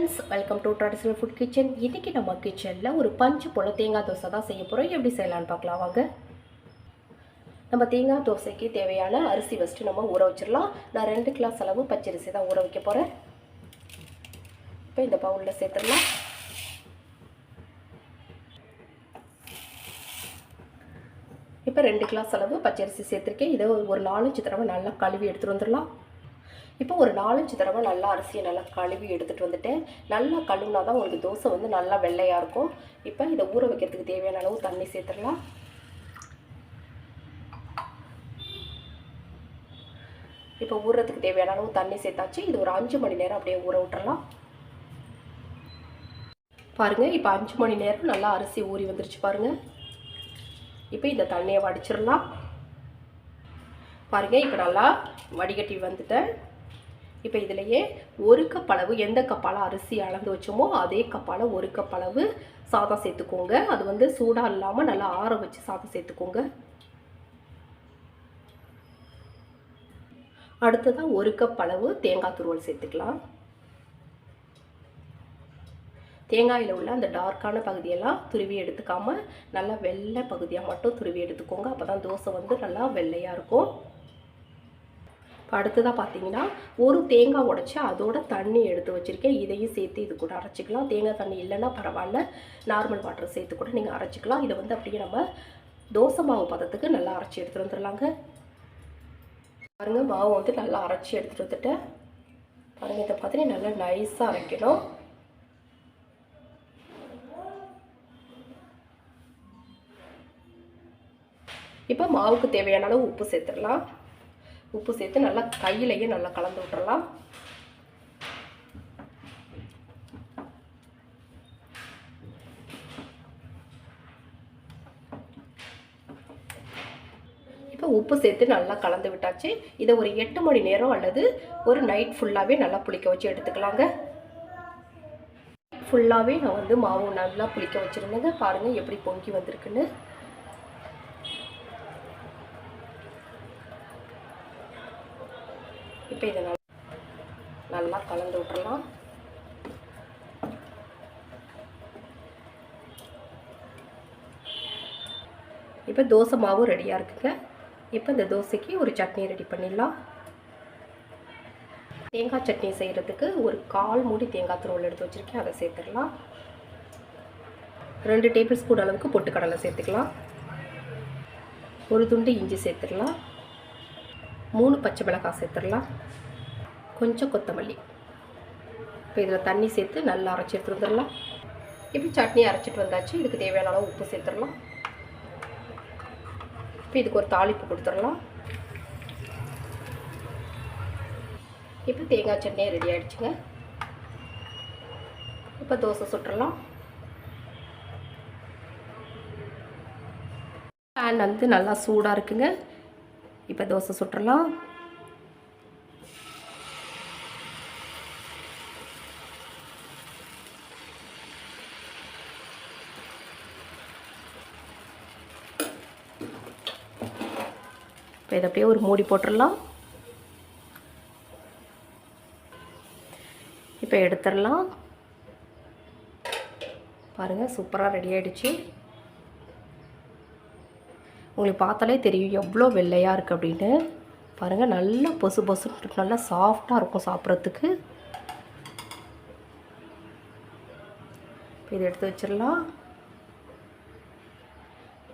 Friends welcome to traditional food kitchen இன்றைக்கி நம்ம கிச்சனில் ஒரு பஞ்சு போல் தேங்காய் தோசை தான் செய்ய போகிறோம் எப்படி செய்யலான்னு பார்க்கலாம் வாங்க. நம்ம தேங்காய் தோசைக்கு தேவையான அரிசி ஃபஸ்ட்டு நம்ம ஊற வச்சிடலாம். நான் ரெண்டு கிளாஸ் அளவு பச்சரிசி தான் ஊற வைக்க போகிறேன் இப்போ இந்த பவுலில் சேர்த்துடலாம். இப்போ ரெண்டு கிளாஸ் அளவு பச்சரிசி சேர்த்துருக்கேன். இதை ஒரு நாலஞ்சு தடவை நல்லா கழுவி எடுத்துகிட்டு வந்துடலாம். இப்போ ஒரு நாலஞ்சு தடவை நல்லா அரிசியை நல்லா கழுவி எடுத்துகிட்டு வந்துட்டேன் நல்லா கழுவினா தான் உங்களுக்கு தோசை வந்து நல்லா வெள்ளையாக இருக்கும். இப்போ இதை ஊற வைக்கிறதுக்கு தேவையான அளவு தண்ணி சேர்த்துடலாம். இப்போ ஊறுறதுக்கு தேவையான அளவு தண்ணி சேர்த்தாச்சு. இது ஒரு அஞ்சு மணி நேரம் அப்படியே ஊற விட்டுறலாம். பாருங்கள் இப்போ அஞ்சு மணி நேரம் நல்லா அரிசி ஊறி வந்துருச்சு பாருங்கள் இப்போ இந்த தண்ணியை வடிச்சிடலாம். பாருங்கள் இப்போ நல்லா வடிகட்டி வந்துட்டேன். இப்போ இதிலையே ஒரு கப் அளவு எந்த கப்பால் அரிசி அளந்து வச்சோமோ அதே கப்பால் ஒரு கப் அளவு சாதம் சேர்த்துக்கோங்க. அது வந்து சூடாக இல்லாமல் நல்லா ஆற வச்சு சாதம் சேர்த்துக்கோங்க. அடுத்ததாக ஒரு கப் அளவு தேங்காய் துருவல் சேர்த்துக்கலாம். தேங்காயில் உள்ள அந்த டார்க்கான பகுதியெல்லாம் துருவி எடுத்துக்காமல் நல்லா வெள்ளை பகுதியாக மட்டும் துருவி எடுத்துக்கோங்க. அப்போ தான் தோசை வந்து நல்லா வெள்ளையாக இருக்கும். இப்போ அடுத்ததாக பார்த்தீங்கன்னா ஒரு தேங்காய் உடச்சி அதோட தண்ணி எடுத்து வச்சுருக்கேன். இதையும் சேர்த்து இது கூட அரைச்சிக்கலாம். தேங்காய் தண்ணி இல்லைன்னா பரவாயில்ல. நார்மல் வாட்டர் சேர்த்து கூட நீங்கள் அரைச்சிக்கலாம். இதை வந்து அப்படியே நம்ம தோசை மாவு பதத்துக்கு நல்லா அரைச்சி எடுத்துகிட்டு வந்துடலாங்க. பாருங்கள் மாவு வந்து நல்லா அரைச்சி எடுத்துகிட்டு வந்துட்டேன் பாருங்கள் இதை பார்த்து நல்லா நைஸாக அரைக்கணும். இப்போ மாவுக்கு தேவையான அளவு உப்பு சேர்த்துடலாம். உப்பு சேர்த்து நல்லா கையிலையே நல்லா கலந்து விட்டுறலாம். இப்போ உப்பு சேர்த்து நல்லா கலந்து விட்டாச்சு. இதை ஒரு எட்டு மணி நேரம் அல்லது ஒரு நைட் ஃபுல்லாகவே நல்லா புளிக்க வச்சு எடுத்துக்கலாங்க. ஃபுல்லாகவே நான் வந்து மாவு நல்லா புளிக்க வச்சுருந்தேங்க. பாருங்கள் எப்படி பொங்கி வந்திருக்குன்னு. இப்போ இதை நல்லா நல்லா கலந்து விட்டுறலாம். இப்போ தோசை மாவும் ரெடியாக இருக்குங்க. இப்போ இந்த தோசைக்கு ஒரு சட்னி ரெடி பண்ணிடலாம். தேங்காய் சட்னி செய்கிறதுக்கு ஒரு கால் மூடி தேங்காய் துருவல் எடுத்து வச்சுருக்கேன். அதை சேர்த்துடலாம். ரெண்டு டேபிள் ஸ்பூன் அளவுக்கு பொட்டுக்கடலை சேர்த்துக்கலாம். ஒரு துண்டு இஞ்சி சேர்த்துடலாம். மூணு பச்சை மிளகாய் சேர்த்துடலாம். கொஞ்சம் கொத்தமல்லி. இப்போ இதில் தண்ணி சேர்த்து நல்லா அரைச்சி எடுத்துருந்துடலாம் இப்போ சட்னி அரைச்சிட்டு வந்தாச்சு. இதுக்கு தேவையான அளவு உப்பு சேர்த்துடலாம். இப்போ இதுக்கு ஒரு தாளிப்பு கொடுத்துடலாம். இப்போ தேங்காய் சட்னியே ரெடி ஆகிடுச்சுங்க இப்போ தோசை சுட்டுடலாம். பேன் வந்து நல்லா சூடாக இருக்குங்க. இப்போ தோசை சுட்டுறலாம். இப்போ இதை அப்படியே ஒரு மூடி போட்டுடலாம் இப்போ எடுத்துடலாம் பாருங்கள் சூப்பராக ரெடி ஆகிடுச்சு உங்களுக்கு பார்த்தாலே தெரியும் எவ்வளோ வெள்ளையாக இருக்குது அப்படின்னு பாருங்கள் நல்லா பொசு பொசுன்னு நல்லா சாஃப்டாக இருக்கும் சாப்பிட்றதுக்கு. இதை எடுத்து வச்சிடலாம்.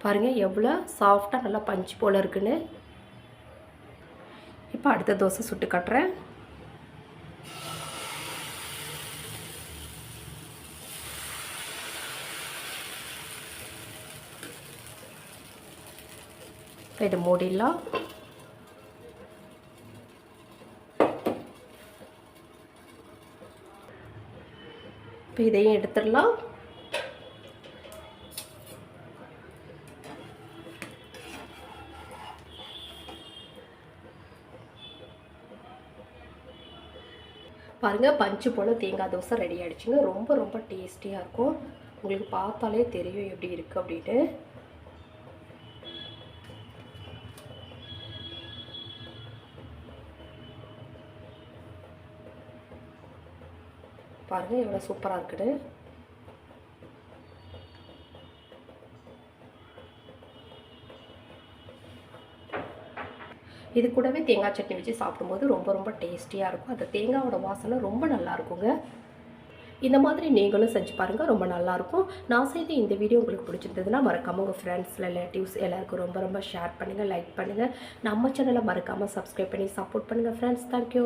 பாருங்கள் எவ்வளோ சாஃப்டாக நல்லா பஞ்சு போல் இருக்குன்னு. இப்போ அடுத்த தோசை சுட்டு கட்டுறேன். இது மூடிடலாம். இப்போ இதையும் எடுத்துடலாம். பாருங்கள் பஞ்சு போல் தேங்காய் தோசை ரெடி ஆகிடுச்சிங்க ரொம்ப ரொம்ப டேஸ்டியாக இருக்கும். உங்களுக்கு பார்த்தாலே தெரியும் எப்படி இருக்குது அப்படின்னு. பாருங்கள் எவ்வளோ சூப்பராக இருக்குது. இது கூடவே தேங்காய் சட்னி வச்சு சாப்பிடும்போது ரொம்ப ரொம்ப டேஸ்டியாக இருக்கும். அந்த தேங்காயோட வாசனை ரொம்ப நல்லா இருக்குங்க. இந்த மாதிரி நீங்களும் செஞ்சு பாருங்கள் ரொம்ப நல்லாயிருக்கும் நான் செய்த இந்த வீடியோ உங்களுக்கு பிடிச்சிருந்ததுன்னா மறக்காமல் உங்கள் ஃப்ரெண்ட்ஸ் ரிலேட்டிவ்ஸ் எல்லாருக்கும் ரொம்ப ரொம்ப ஷேர் பண்ணுங்கள் லைக் பண்ணுங்கள் நம்ம சேனலை மறக்காமல் சப்ஸ்கிரைப் பண்ணி சப்போர்ட் பண்ணுங்கள் ஃப்ரெண்ட்ஸ் தேங்க்யூ